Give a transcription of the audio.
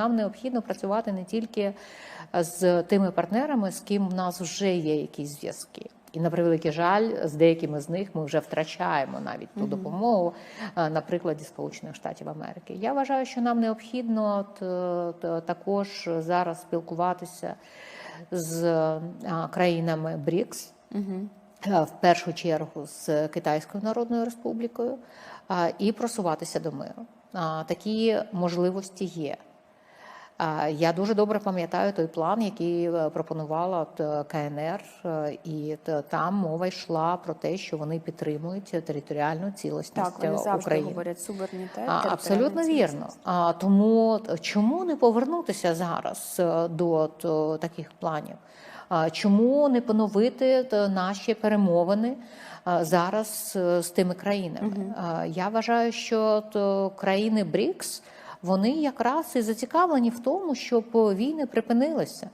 Нам необхідно працювати не тільки з тими партнерами, з ким в нас вже є якісь зв'язки. І на превеликий жаль, з деякими з них ми вже втрачаємо навіть ту допомогу е, на прикладі Сполучених Штатів Америки. Я вважаю, що нам необхідно е, також зараз спілкуватися з е, країнами БРІКС, е, в першу чергу з Китайською Народною Республікою, е, і просуватися до миру. Такі можливості є. Я дуже добре пам'ятаю той план, який е, пропонувала е, КНР, е, і там мова йшла про те, що вони підтримують територіальну Так, вони завжди України. говорять суверенітет. Абсолютно вірно. А тому чому не повернутися зараз до таких планів? Чому не поновити наші перемовини зараз з тими країнами? А, Я вважаю, що то країни БРІКС вони якраз і зацікавлені в тому, щоб війни припинилися.